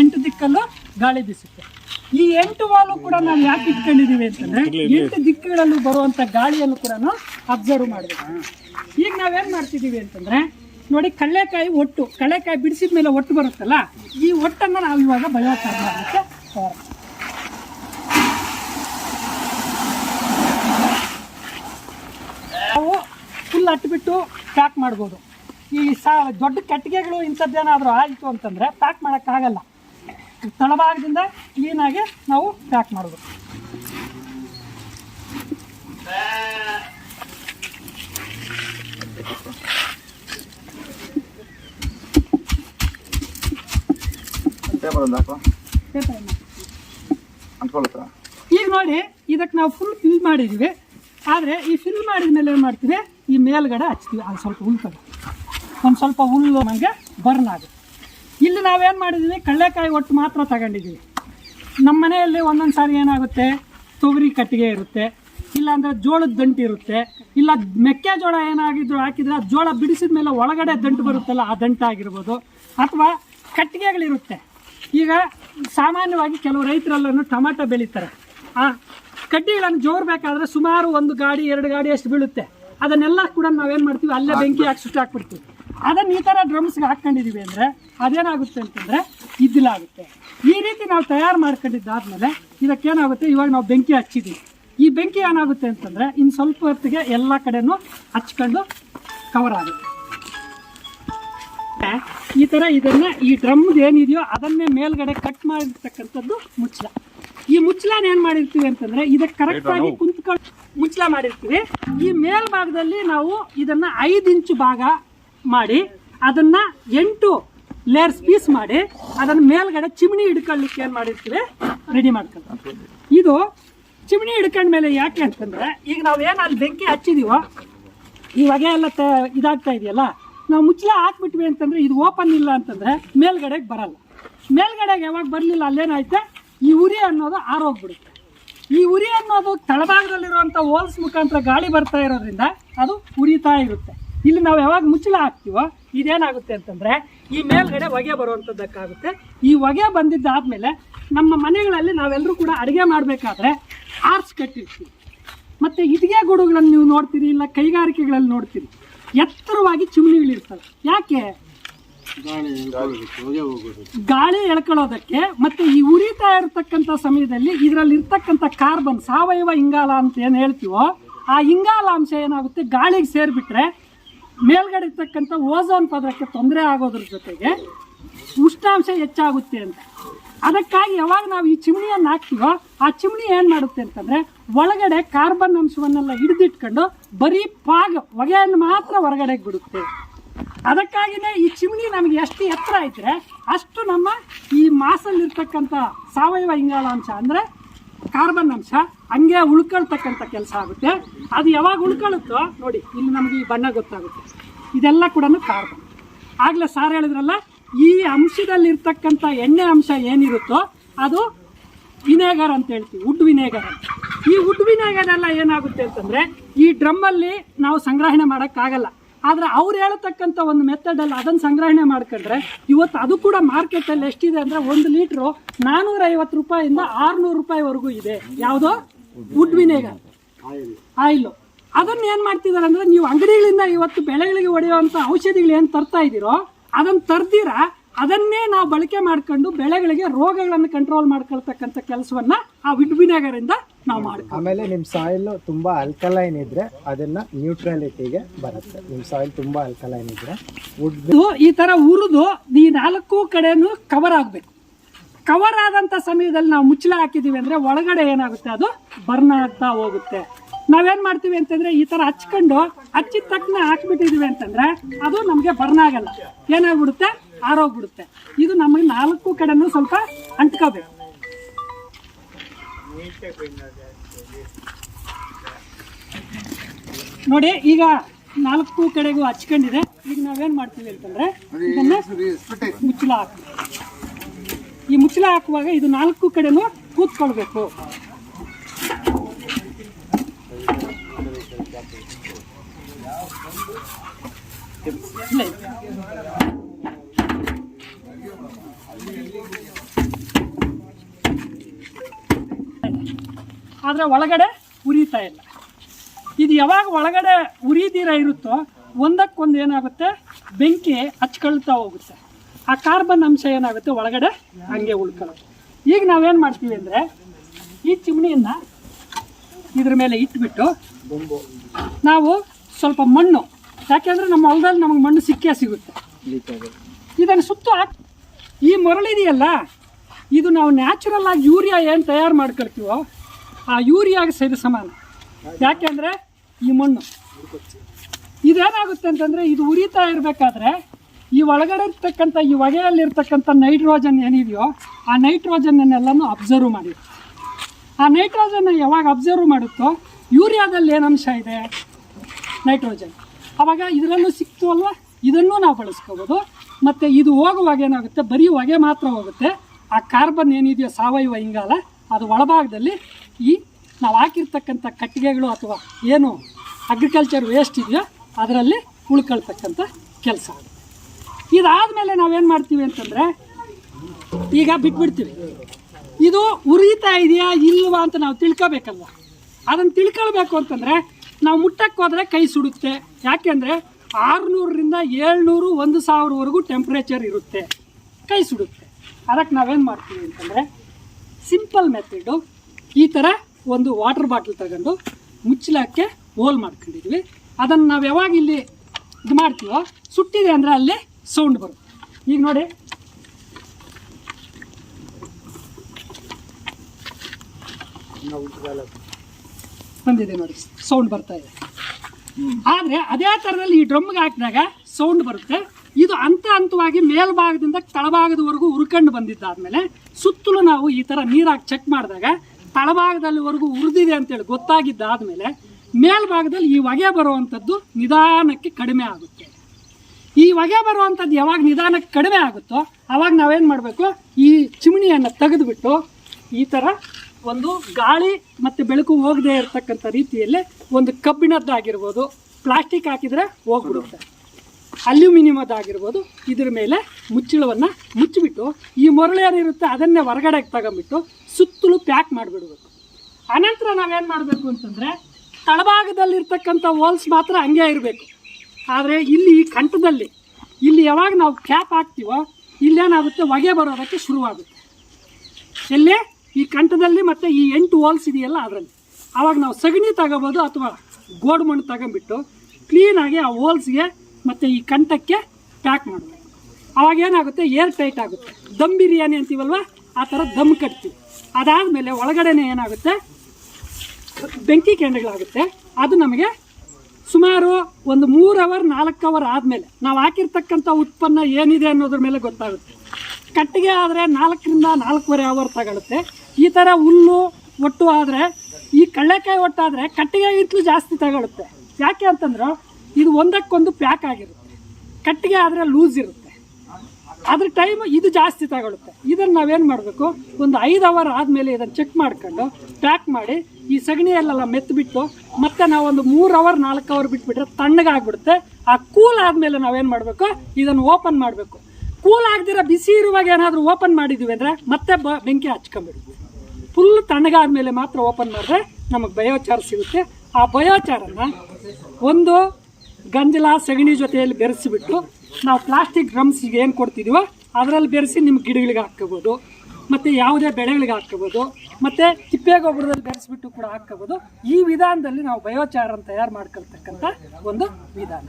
ಎಂಟು ದಿಕ್ಕಲ್ಲೂ ಗಾಳಿ ಬೀಸುತ್ತೆ. ಈ ಎಂಟು ವಾಲು ಕೂಡ ನಾವು ಯಾಕೆ ಇಟ್ಕೊಂಡಿದ್ದೀವಿ ಅಂತಂದ್ರೆ ಎಂಟು ದಿಕ್ಕುಗಳಲ್ಲೂ ಬರುವಂತ ಗಾಳಿಯನ್ನು ಕೂಡ ಅಬ್ಸರ್ವ್ ಮಾಡಬೇಕು. ಈಗ ನಾವೇನ್ ಮಾಡ್ತಿದೀವಿ ಅಂತಂದ್ರೆ ನೋಡಿ ಕಳ್ಳೆಕಾಯಿ ಒಟ್ಟು ಕಳ್ಳೆಕಾಯಿ ಬಿಡಿಸಿದ ಮೇಲೆ ಒಟ್ಟು ಬರುತ್ತಲ್ಲ ಈ ಒಟ್ಟನ್ನು ನಾವು ಇವಾಗ ಬಯೋಚಾರ್ ಮಾಡಲಿಕ್ಕೆ ನಾವು ಫುಲ್ ಅಟ್ಬಿಟ್ಟು ಪ್ಯಾಕ್ ಮಾಡ್ಬೋದು. ಈ ಸಾ ದೊಡ್ಡ ಕಟ್ಟಿಗೆಗಳು ಇಂಥದ್ದೇನಾದರೂ ಆಯಿತು ಅಂತಂದರೆ ಪ್ಯಾಕ್ ಮಾಡೋಕ್ಕಾಗಲ್ಲ ತಳಭಾಗದಿಂದ ಕ್ಲೀನಾಗಿ ನಾವು ಪ್ಯಾಕ್ ಮಾಡೋದು. ಈಗ ನೋಡಿ ಇದಕ್ಕೆ ನಾವು ಫುಲ್ ಫಿಲ್ ಮಾಡಿದ್ವಿ. ಆದರೆ ಈ ಫಿಲ್ ಮಾಡಿದ ಮೇಲೆ ಏನು ಮಾಡ್ತೀವಿ? ಈ ಮೇಲ್ಗಡೆ ಹಚ್ತೀವಿ. ಅದು ಸ್ವಲ್ಪ ಹುಲ್ತದೆ ಒಂದು ಸ್ವಲ್ಪ ಹುಲ್ಲು ನಮಗೆ ಬರ್ನ್ ಆಗುತ್ತೆ. ಇಲ್ಲಿ ನಾವೇನು ಮಾಡಿದ್ದೀವಿ ಕಡಲೆಕಾಯಿ ಒಟ್ಟು ಮಾತ್ರ ತಗೊಂಡಿದ್ದೀವಿ ನಮ್ಮ ಮನೆಯಲ್ಲಿ ಒಂದೊಂದು ಸಾರಿ ಏನಾಗುತ್ತೆ? ತೊಗರಿ ಕಟ್ಟಿಗೆ ಇರುತ್ತೆ. ಇಲ್ಲಾಂದರೆ ಜೋಳದ ದಂಟು ಇರುತ್ತೆ. ಇಲ್ಲ ಮೆಕ್ಕೆಜೋಳ ಏನಾಗಿದ್ರು ಹಾಕಿದ್ರೆ ಆ ಜೋಳ ಬಿಡಿಸಿದ ಮೇಲೆ ಒಳಗಡೆ ದಂಟು ಬರುತ್ತಲ್ಲ, ಆ ದಂಟು ಆಗಿರ್ಬೋದು. ಅಥವಾ ಕಟ್ಟಿಗೆಗಳಿರುತ್ತೆ. ಈಗ ಸಾಮಾನ್ಯವಾಗಿ ಕೆಲವು ರೈತರಲ್ಲೂ ಟೊಮಾಟೊ ಬೆಳೀತಾರೆ. ಆ ಕಡ್ಡಿಗಳನ್ನು ಜೋರ್ಬೇಕಾದ್ರೆ ಸುಮಾರು ಒಂದು ಗಾಡಿ, ಎರಡು ಗಾಡಿ ಅಷ್ಟು ಬೀಳುತ್ತೆ. ಅದನ್ನೆಲ್ಲ ಕೂಡ ನಾವೇನು ಮಾಡ್ತೀವಿ? ಅಲ್ಲೇ ಬೆಂಕಿ ಹಾಕಿ ಸುಟ್ಟು ಹಾಕ್ಬಿಡ್ತೀವಿ. ಅದನ್ನು ಈ ಥರ ಡ್ರಮ್ಸ್ಗೆ ಹಾಕ್ಕೊಂಡಿದೀವಿ ಅಂದರೆ ಅದೇನಾಗುತ್ತೆ ಅಂತಂದರೆ ಇದ್ದಿಲಾಗುತ್ತೆ ಈ ರೀತಿ ನಾವು ತಯಾರು ಮಾಡ್ಕೊಂಡಿದ್ದಾದ್ಮೇಲೆ ಇದಕ್ಕೇನಾಗುತ್ತೆ? ಇವಾಗ ನಾವು ಬೆಂಕಿ ಹಚ್ಚಿದ್ದೀವಿ ಈ ಬೆಂಕಿ ಏನಾಗುತ್ತೆ ಅಂತಂದರೆ ಇನ್ನು ಸ್ವಲ್ಪ ಹೊತ್ತಿಗೆ ಎಲ್ಲ ಕಡೆನೂ ಹಚ್ಕೊಂಡು ಕವರ್ ಆಗುತ್ತೆ. ಈ ತರ ಇದನ್ನ ಈ ಡ್ರಮ್ ಏನಿದೆಯೋ ಅದನ್ನೇ ಮೇಲ್ಗಡೆ ಕಟ್ ಮಾಡಿರ್ತಕ್ಕಂಥದ್ದು ಮುಚ್ಚಳ. ಈ ಮುಚ್ಚಳನ ಏನು ಮಾಡಿರ್ತೀವಿ ಅಂತಂದ್ರೆ ಇದಕ್ಕೆ ಕರೆಕ್ಟಾಗಿ ಕುಂತ್ಕೊಂಡು ಮುಚ್ಚಳ ಮಾಡಿರ್ತೀವಿ. ಈ ಮೇಲ್ಭಾಗದಲ್ಲಿ ನಾವು ಇದನ್ನ ಐದು ಇಂಚು ಭಾಗ ಮಾಡಿ ಅದನ್ನ ಎಂಟು ಲೇಯರ್ಸ್ ಪೀಸ್ ಮಾಡಿ ಅದನ್ನ ಮೇಲ್ಗಡೆ ಚಿಮಣಿ ಹಿಡ್ಕೊಳ್ಳಿಕ್ಕೆ ಏನ್ ಮಾಡಿರ್ತೀವಿ? ರೆಡಿ ಮಾಡ್ಕೊಂಡು ಇದು ಚಿಮಣಿ ಹಿಡ್ಕೊಂಡ್ಮೇಲೆ ಯಾಕೆ ಅಂತಂದ್ರೆ, ಈಗ ನಾವು ಏನು ಅಲ್ಲಿ ಬೆಂಕಿ ಹಚ್ಚಿದೀವೋ, ಈ ಹೊಗೆ ಎಲ್ಲ ತ, ಇದಾಗ್ತಾ ಇದೆಯಲ್ಲ, ನಾವು ಮುಚ್ಚಲ ಹಾಕ್ಬಿಟ್ವಿ ಅಂತಂದ್ರೆ ಇದು ಓಪನ್ ಇಲ್ಲ ಅಂತಂದ್ರೆ ಮೇಲ್ಗಡೆಗೆ ಬರಲ್ಲ. ಮೇಲ್ಗಡೆಗೆ ಯಾವಾಗ ಬರಲಿಲ್ಲ ಅಲ್ಲೇನಾಯ್ತೆ? ಈ ಉರಿ ಅನ್ನೋದು ಆರೋಗ್ಬಿಡುತ್ತೆ ಈ ಉರಿ ಅನ್ನೋದು ತಳಭಾಗದಲ್ಲಿರುವಂಥ ಹೋಲ್ಸ್ ಮುಖಾಂತರ ಗಾಳಿ ಬರ್ತಾ ಇರೋದ್ರಿಂದ ಅದು ಉರಿತಾ ಇರುತ್ತೆ. ಇಲ್ಲಿ ನಾವು ಯಾವಾಗ ಮುಚ್ಚಳ ಹಾಕ್ತೀವೋ ಇದೇನಾಗುತ್ತೆ ಅಂತಂದ್ರೆ ಈ ಮೇಲ್ಗಡೆ ಹೊಗೆ ಬರುವಂಥದ್ದಕ್ಕಾಗುತ್ತೆ ಈ ಹೊಗೆ ಬಂದಿದ್ದಾದ್ಮೇಲೆ ನಮ್ಮ ಮನೆಗಳಲ್ಲಿ ನಾವೆಲ್ಲರೂ ಕೂಡ ಅಡುಗೆ ಮಾಡಬೇಕಾದ್ರೆ ಆರ್ಸ್ ಕಟ್ಟಿರ್ತೀವಿ ಮತ್ತೆ ಇದಿಗೆ ಗೂಡುಗಳನ್ನು ನೀವು ನೋಡ್ತೀರಿ ಇಲ್ಲ ಕೈಗಾರಿಕೆಗಳಲ್ಲಿ ನೋಡ್ತೀರಿ. ಎತ್ತರವಾಗಿ ಚಿಮಣಿಗಳಿರ್ತವೆ ಯಾಕೆ? ಗಾಳಿ ಎಳ್ಕೊಳ್ಳೋದಕ್ಕೆ ಮತ್ತೆ ಈ ಉರಿತಾ ಇರತಕ್ಕಂಥ ಸಮಯದಲ್ಲಿ ಇದರಲ್ಲಿ ಇರ್ತಕ್ಕಂಥ ಕಾರ್ಬನ್ ಸಾವಯವ ಇಂಗಾಲ ಅಂತ ಏನು ಹೇಳ್ತೀವೋ ಆ ಇಂಗಾಲ ಅಂಶ ಏನಾಗುತ್ತೆ? ಗಾಳಿಗೆ ಸೇರಿಬಿಟ್ರೆ ಮೇಲ್ಗಡೆ ಇರ್ತಕ್ಕಂಥ ಓಝೋನ್ ಪದರಕ್ಕೆ ತೊಂದರೆ ಆಗೋದ್ರ ಜೊತೆಗೆ ಉಷ್ಣಾಂಶ ಹೆಚ್ಚಾಗುತ್ತೆ ಅಂತ. ಅದಕ್ಕಾಗಿ ಯಾವಾಗ ನಾವು ಈ ಚಿಮಣಿಯನ್ನು ಹಾಕ್ತೀವೋ ಆ ಚಿಮಣಿ ಏನು ಮಾಡುತ್ತೆ ಅಂತಂದರೆ ಒಳಗಡೆ ಕಾರ್ಬನ್ ಅಂಶವನ್ನೆಲ್ಲ ಹಿಡಿದಿಟ್ಕೊಂಡು ಬರೀ ಪಾಗ ಹೊಗೆಯನ್ನು ಮಾತ್ರ ಹೊರಗಡೆಗೆ ಬಿಡುತ್ತೆ. ಅದಕ್ಕಾಗಿನೇ ಈ ಚಿಮಣಿ ನಮಗೆ ಎಷ್ಟು ಎತ್ತರ ಇದ್ದರೆ ಅಷ್ಟು ನಮ್ಮ ಈ ಮಾಸಲ್ಲಿರ್ತಕ್ಕಂಥ ಸಾವಯವ ಇಂಗಾಲಾಂಶ ಅಂದರೆ ಕಾರ್ಬನ್ ಅಂಶ ಹಂಗೆ ಉಳ್ಕೊಳ್ತಕ್ಕಂಥ ಕೆಲಸ ಆಗುತ್ತೆ. ಅದು ಯಾವಾಗ ಉಳ್ಕೊಳ್ಳುತ್ತೋ ನೋಡಿ, ಇಲ್ಲಿ ನಮಗೆ ಈ ಬಣ್ಣ ಗೊತ್ತಾಗುತ್ತೆ. ಇದೆಲ್ಲ ಕೂಡ ಕಾರ್ಬನ್. ಆಗಲೇ ಸಾರ್ ಹೇಳಿದ್ರಲ್ಲ, ಈ ಅಂಶದಲ್ಲಿರ್ತಕ್ಕಂಥ ಎಣ್ಣೆ ಅಂಶ ಏನಿರುತ್ತೋ ಅದು ವಿನೇಗರ್ ಅಂತ ಹೇಳ್ತೀವಿ, ವುಡ್ ವಿನೇಗರ್ ಅಂತ. ಈ ವುಡ್ ವಿನೇಗರ್ ಎಲ್ಲ ಏನಾಗುತ್ತೆ ಅಂತಂದ್ರೆ, ಈ ಡ್ರಮ್ಮಲ್ಲಿ ನಾವು ಸಂಗ್ರಹಣೆ ಮಾಡೋಕ್ಕಾಗಲ್ಲ. ಆದ್ರೆ ಅವ್ರು ಹೇಳ್ತಕ್ಕಂಥ ಒಂದು ಮೆಥಡಲ್ಲಿ ಅದನ್ನು ಸಂಗ್ರಹಣೆ ಮಾಡ್ಕೊಂಡ್ರೆ ಇವತ್ತು ಅದು ಕೂಡ ಮಾರ್ಕೆಟಲ್ಲಿ ಎಷ್ಟಿದೆ ಅಂದ್ರೆ ಒಂದು ಲೀಟ್ರು ನಾನೂರ ಐವತ್ತು ರೂಪಾಯಿಂದ ಆರುನೂರು ರೂಪಾಯಿವರೆಗೂ ಇದೆ. ಯಾವುದೋ? ವುಡ್ ವಿನೇಗರ್ ಆಯಿಲು ಅದನ್ನ ಏನು ಮಾಡ್ತಿದಾರೆ ಅಂದ್ರೆ ನೀವು ಅಂಗಡಿಗಳಿಂದ ಇವತ್ತು ಬೆಳೆಗಳಿಗೆ ಹೊಡೆಯುವಂತ ಔಷಧಿಗಳು ಏನು ತರ್ತಾ ಇದ್ದೀರೋ, ಅದನ್ನ ತರ್ದಿರಾ, ಅದನ್ನೇ ನಾವು ಬಳಕೆ ಮಾಡ್ಕೊಂಡು ಬೆಳೆಗಳಿಗೆ ರೋಗಗಳನ್ನು ಕಂಟ್ರೋಲ್ ಮಾಡ್ಕೊಳ್ತಕ್ಕಂಥ ಕೆಲಸವನ್ನ ಆ ವಿಡ್ ವಿನೆಗರಿಂದ ನಾವು ಆಮೇಲೆ ನಿಮ್ಮ ಸಾಯಿಲ್ ತುಂಬಾ ಅಲ್ಕಲೈನ್ ಇದ್ರೆ ಅದನ್ನ ನ್ಯೂಟ್ರಾಲಿಟಿಗೆ ಬರುತ್ತೆ. ನಿಮ್ಮ ಸಾಯಿಲ್ ತುಂಬಾ ಅಲ್ಕಲೈನ್ ಇದ್ರೆ ವುಡ್ ಇದು ಈ ತರ ಉರಿದು ಈ ನಾಲ್ಕು ಕಡೆನೂ ಕವರ್ ಆಗಬೇಕು. ಕವರ್ ಆದಂತ ಸಮಯದಲ್ಲಿ ನಾವು ಮುಚ್ಚಳ ಹಾಕಿದೀವಿ ಅಂದ್ರೆ ಒಳಗಡೆ ಏನಾಗುತ್ತೆ? ಅದು ಬರ್ನ್ ಆಗ್ತಾ ಹೋಗುತ್ತೆ. ನಾವೇನ್ ಮಾಡ್ತೀವಿ ಅಂತಂದ್ರೆ ಈ ತರ ಹಚ್ಕೊಂಡು ಹಚ್ಚಿದ ತಕ್ಷಣ ಹಾಕ್ಬಿಟ್ಟಿದೀವಿ ಅಂತಂದ್ರೆ ಅದು ನಮಗೆ ಬರ್ನ್ ಆಗಲ್ಲ. ಏನಾಗ್ಬಿಡುತ್ತೆ? ಆರೋಗ್ಬಿಡುತ್ತೆ. ಇದು ನಮಗೆ ನಾಲ್ಕು ಕಡೆನೂ ಸ್ವಲ್ಪ ಅಂಟ್ಕೋಬೇಕು. ನೋಡಿ ಈಗ ನಾಲ್ಕು ಕಡೆಗೂ ಹಚ್ಕೊಂಡಿದೆ. ಈಗ ನಾವೇನ್ ಮಾಡ್ತೀವಿ ಅಂತಂದ್ರೆ ಇದನ್ನ ಮುಚ್ಚಳ ಹಾಕ್ತೀವಿ. ಈ ಮುಚ್ಚಳ ಹಾಕುವಾಗ ಇದು ನಾಲ್ಕು ಕಡೆನೂ ಕೂತ್ಕೊಳ್ಬೇಕು. ಇಲ್ಲ, ಇಲ್ಲ. ಆದರೆ ಒಳಗಡೆ ಉರಿತಾ ಇಲ್ಲ. ಇದು ಯಾವಾಗ ಒಳಗಡೆ ಉರಿದೀರ ಇರುತ್ತೋ ಒಂದಕ್ಕೊಂದು ಏನಾಗುತ್ತೆ? ಬೆಂಕಿ ಹಚ್ಕೊಳ್ತಾ ಹೋಗುತ್ತೆ. ಆ ಕಾರ್ಬನ್ ಅಂಶ ಏನಾಗುತ್ತೆ? ಒಳಗಡೆ ಹಂಗೆ ಉಳ್ಕೊಳ್ಳೋದು ಈಗ ನಾವೇನು ಮಾಡ್ತೀವಿ ಅಂದರೆ ಈ ಚಿಮಣಿಯನ್ನು ಇದ್ರ ಮೇಲೆ ಇಟ್ಬಿಟ್ಟು ನಾವು ಸ್ವಲ್ಪ ಮಣ್ಣು ಯಾಕೆಂದರೆ ನಮ್ಮ ಹೊಲದಲ್ಲಿ ನಮಗೆ ಮಣ್ಣು ಸಿಕ್ಕೇ ಸಿಗುತ್ತೆ. ಇದನ್ನು ಸುತ್ತು ಹಾಕಿ ಈ ಮರಳಿದೆಯಲ್ಲ, ಇದು ನಾವು ನ್ಯಾಚುರಲ್ ಆಗಿ ಯೂರಿಯಾ ಏನು ತಯಾರು ಮಾಡ್ಕೊಳ್ತೀವೋ ಆ ಯೂರಿಯಾಗೆ ಸರಿ ಸಮಾನ. ಯಾಕೆಂದರೆ ಈ ಮಣ್ಣು. ಇದೇನಾಗುತ್ತೆ ಅಂತಂದರೆ ಇದು ಉರಿತಾ ಇರಬೇಕಾದ್ರೆ ಈ ಒಳಗಡೆ ಇರ್ತಕ್ಕಂಥ ಈ ಹೊಗೆಯಲ್ಲಿರ್ತಕ್ಕಂಥ ನೈಟ್ರೋಜನ್ ಏನಿದೆಯೋ ಆ ನೈಟ್ರೋಜನ್ನನ್ನೆಲ್ಲನೂ ಅಬ್ಸರ್ವ್ ಮಾಡಿ. ಆ ನೈಟ್ರೋಜನ್ ಯಾವಾಗ ಅಬ್ಸರ್ವ್ ಮಾಡುತ್ತೋ ಯೂರಿಯಾದಲ್ಲಿ ಏನು ಅಂಶ ಇದೆ? ನೈಟ್ರೋಜನ್ ಆವಾಗ ಇದರಲ್ಲೂ ಸಿಕ್ತು ಅಲ್ವಾ? ಇದನ್ನೂ ನಾವು ಬಳಸ್ಕೋಬೋದು. ಮತ್ತು ಇದು ಹೋಗುವಾಗ ಏನಾಗುತ್ತೆ? ಬರೀ ಹೊಗೆ ಮಾತ್ರ ಹೋಗುತ್ತೆ. ಆ ಕಾರ್ಬನ್ ಏನಿದೆಯೋ ಸಾವಯವ ಇಂಗಾಲ, ಅದು ಒಳಭಾಗದಲ್ಲಿ ಈ ನಾವು ಹಾಕಿರ್ತಕ್ಕಂಥ ಕಟ್ಟಿಗೆಗಳು ಅಥವಾ ಏನು ಅಗ್ರಿಕಲ್ಚರ್ ವೇಸ್ಟ್ ಇದೆಯೋ ಅದರಲ್ಲಿ ಉಳ್ಕೊಳ್ತಕ್ಕಂಥ ಕೆಲಸ ಇದಾದ ಮೇಲೆ ನಾವೇನು ಮಾಡ್ತೀವಿ ಅಂತಂದರೆ ಈಗ ಬಿಟ್ಬಿಡ್ತೀವಿ. ಇದು ಉರಿತಾ ಇದೆಯಾ ಇಲ್ವಾ ಅಂತ ನಾವು ತಿಳ್ಕೊಬೇಕಲ್ವ? ಅದನ್ನು ತಿಳ್ಕೊಳ್ಬೇಕು ಅಂತಂದರೆ ನಾವು ಮುಟ್ಟಕ್ಕೆ ಹೋದರೆ ಕೈ ಸುಡುತ್ತೆ. ಯಾಕೆಂದರೆ ಆರುನೂರರಿಂದ ಏಳ್ನೂರು ಒಂದು ಸಾವಿರವರೆಗೂ ಟೆಂಪ್ರೇಚರ್ ಇರುತ್ತೆ. ಕೈ ಸುಡುತ್ತೆ. ಅದಕ್ಕೆ ನಾವೇನು ಮಾಡ್ತೀವಿ ಅಂತಂದರೆ ಸಿಂಪಲ್ ಮೆಥಡು ಈ ಥರ ಒಂದು ವಾಟರ್ ಬಾಟ್ಲ್ ತಗೊಂಡು ಮುಚ್ಚಲಕ್ಕೆ ಹೋಲ್ ಮಾಡ್ಕೊಂಡಿದ್ವಿ. ಅದನ್ನು ನಾವು ಯಾವಾಗ ಇಲ್ಲಿ ಇದು ಮಾಡ್ತೀವೋ, ಸುಟ್ಟಿದೆ ಅಂದರೆ ಅಲ್ಲಿ ಸೌಂಡ್ ಬರುತ್ತೆ. ಈಗ ನೋಡಿ. ಬಂದಿದೆ ನೋಡಿ ಸೌಂಡ್ ಬರ್ತಾ ಇದೆ. ಆದರೆ ಅದೇ ಥರದಲ್ಲಿ ಈ ಡ್ರಮ್ಗೆ ಹಾಕಿದಾಗ ಸೌಂಡ್ ಬರುತ್ತೆ. ಇದು ಹಂತ ಹಂತವಾಗಿ ಮೇಲ್ಭಾಗದಿಂದ ತಳಭಾಗದವರೆಗೂ ಉರ್ಕೊಂಡು ಬಂದಿದ್ದಾದ್ಮೇಲೆ ಸುತ್ತಲೂ ನಾವು ಈ ಥರ ನೀರಾಕಿ ಚೆಕ್ ಮಾಡಿದಾಗ ತಳಭಾಗದಲ್ಲಿವರೆಗೂ ಉರಿದಿದೆ ಅಂತೇಳಿ ಗೊತ್ತಾಗಿದ್ದಾದ್ಮೇಲೆ ಮೇಲ್ಭಾಗದಲ್ಲಿ ಈ ಹೊಗೆ ಬರುವಂಥದ್ದು ನಿಧಾನಕ್ಕೆ ಕಡಿಮೆ ಆಗುತ್ತೆ. ಈ ಹೊಗೆ ಬರುವಂಥದ್ದು ಯಾವಾಗ ನಿಧಾನಕ್ಕೆ ಕಡಿಮೆ ಆಗುತ್ತೋ ಆವಾಗ ನಾವೇನು ಮಾಡಬೇಕು? ಈ ಚಿಮಣಿಯನ್ನು ತೆಗೆದುಬಿಟ್ಟು ಈ ಥರ ಒಂದು ಗಾಳಿ ಮತ್ತು ಬೆಳಕು ಹೋಗದೇ ಇರತಕ್ಕಂಥ ರೀತಿಯಲ್ಲಿ ಒಂದು ಕಬ್ಬಿಣದ್ದಾಗಿರ್ಬೋದು. ಪ್ಲಾಸ್ಟಿಕ್ ಹಾಕಿದರೆ ಹೋಗ್ಬಿಡುತ್ತೆ. ಅಲ್ಯೂಮಿನಿಯಮದ್ದಾಗಿರ್ಬೋದು ಇದ್ರ ಮೇಲೆ ಮುಚ್ಚಳವನ್ನು ಮುಚ್ಚಿಬಿಟ್ಟು, ಈ ಮರಳು ಏನಿರುತ್ತೆ ಅದನ್ನೇ ಹೊರಗಡೆಗೆ ತಗೊಂಬಿಟ್ಟು ಸುತ್ತಲೂ ಪ್ಯಾಕ್ ಮಾಡಿಬಿಡ್ಬೇಕು. ಅನಂತರ ನಾವೇನು ಮಾಡಬೇಕು ಅಂತಂದರೆ, ತಳಭಾಗದಲ್ಲಿರ್ತಕ್ಕಂಥ ಹೋಲ್ಸ್ ಮಾತ್ರ ಹಂಗೆ ಇರಬೇಕು. ಆದರೆ ಇಲ್ಲಿ ಈ ಕಂಠದಲ್ಲಿ ಇಲ್ಲಿ ಯಾವಾಗ ನಾವು ಕ್ಯಾಪ್ ಹಾಕ್ತೀವೋ ಇಲ್ಲೇನಾಗುತ್ತೆ ಹೊಗೆ ಬರೋದಕ್ಕೆ ಶುರುವಾಗುತ್ತೆ. ಎಲ್ಲೇ? ಈ ಕಂಠದಲ್ಲಿ ಮತ್ತು ಈ ಎಂಟು ಹೋಲ್ಸ್ ಇದೆಯಲ್ಲ ಅದರಲ್ಲಿ. ಆವಾಗ ನಾವು ಸಗಣಿ ತಗೋಬೋದು ಅಥವಾ ಗೋಡು ಮಣ್ಣು ತಗೊಂಬಿಟ್ಟು ಕ್ಲೀನಾಗಿ ಆ ಹೋಲ್ಸ್ಗೆ ಮತ್ತು ಈ ಕಂಠಕ್ಕೆ ಪ್ಯಾಕ್ ಮಾಡಬೇಕು. ಅವಾಗ ಏನಾಗುತ್ತೆ? ಏರ್ ಟೈಟ್ ಆಗುತ್ತೆ. ದಮ್ ಬಿರಿಯಾನಿ ಅಂತೀವಲ್ವ? ಆ ಥರ ದಮ್ ಕಟ್ತೀವಿ. ಅದಾದಮೇಲೆ ಒಳಗಡೆನೇ ಏನಾಗುತ್ತೆ? ಬೆಂಕಿ ಕೆಂಡಗಳಾಗುತ್ತೆ. ಅದು ನಮಗೆ ಸುಮಾರು ಒಂದು ಮೂರು ಅವರ್, ನಾಲ್ಕು ಅವರ್ ಆದಮೇಲೆ ನಾವು ಹಾಕಿರ್ತಕ್ಕಂಥ ಉತ್ಪನ್ನ ಏನಿದೆ ಅನ್ನೋದ್ರ ಮೇಲೆ ಗೊತ್ತಾಗುತ್ತೆ. ಕಟ್ಟಿಗೆ ಆದರೆ ನಾಲ್ಕರಿಂದ ನಾಲ್ಕೂವರೆ ಅವರ್ ತಗೊಳುತ್ತೆ. ಈ ಥರ ಹುಲ್ಲು ಒಟ್ಟು ಆದರೆ, ಈ ಕಳ್ಳೆಕಾಯಿ ಒಟ್ಟಾದರೆ ಕಟ್ಟಿಗೆ ಇತ್ತು ಜಾಸ್ತಿ ತಗೊಳುತ್ತೆ. ಯಾಕೆ ಅಂತಂದ್ರೆ ಇದು ಒಂದಕ್ಕೊಂದು ಪ್ಯಾಕ್ ಆಗಿರುತ್ತೆ. ಕಟ್ಟಿಗೆ ಆದರೆ ಲೂಸ್ ಇರುತ್ತೆ. ಅದ್ರ ಟೈಮ್ ಇದು ಜಾಸ್ತಿ ತಗೊಳುತ್ತೆ. ಇದನ್ನು ನಾವೇನು ಮಾಡಬೇಕು? ಒಂದು ಐದು ಅವರ್ ಆದಮೇಲೆ ಇದನ್ನು ಚೆಕ್ ಮಾಡ್ಕೊಂಡು ಪ್ಯಾಕ್ ಮಾಡಿ ಈ ಸಗಣಿಯಲ್ಲೆಲ್ಲ ಮೆತ್ತಬಿಟ್ಟು ಮತ್ತೆ ನಾವು ಒಂದು ಮೂರು ಅವರ್ ನಾಲ್ಕು ಅವರ್ ಬಿಟ್ಬಿಟ್ರೆ ತಣ್ಣಗಾಗ್ಬಿಡುತ್ತೆ ಆ ಕೂಲ್ ಆದಮೇಲೆ ನಾವೇನು ಮಾಡಬೇಕು? ಇದನ್ನು ಓಪನ್ ಮಾಡಬೇಕು. ಕೂಲ್ ಆಗದಿರ ಬಿಸಿ ಇರುವಾಗ ಏನಾದರೂ ಓಪನ್ ಮಾಡಿದ್ವಿ ಅಂದರೆ ಮತ್ತೆ ಬ ಬೆಂಕಿ ಹಚ್ಕೊಂಬಿಡುತ್ತೆ ಫುಲ್ ತಣ್ಣಗಾದ್ಮೇಲೆ ಮಾತ್ರ ಓಪನ್ ಮಾಡಿದ್ರೆ ನಮಗೆ ಬಯೋಚಾರ ಸಿಗುತ್ತೆ. ಆ ಬಯೋಚಾರನ್ನು ಒಂದು ಗಂಜಲ, ಸಗಣಿ ಜೊತೆಯಲ್ಲಿ ಬೆರೆಸಿಬಿಟ್ಟು ನಾವು ಪ್ಲಾಸ್ಟಿಕ್ ಡ್ರಮ್ಸಿಗೆ ಏನು ಕೊಡ್ತಿದ್ದೀವೋ ಅದರಲ್ಲಿ ಬೆರೆಸಿ ನಿಮ್ಮ ಗಿಡಗಳಿಗೆ ಹಾಕ್ಕೋಬೋದು. ಮತ್ತು ಯಾವುದೇ ಬೆಳೆಗಳಿಗೆ ಹಾಕ್ಕೋಬೋದು. ಮತ್ತು ತಿಪ್ಪೆ ಗೊಬ್ಬರದಲ್ಲಿ ಬೆರೆಸಿಬಿಟ್ಟು ಕೂಡ ಹಾಕ್ಕೋಬೋದು. ಈ ವಿಧಾನದಲ್ಲಿ ನಾವು ಬಯೋಚಾರನ್ನು ತಯಾರು ಮಾಡ್ಕೊಳ್ತಕ್ಕಂಥ ಒಂದು ವಿಧಾನ.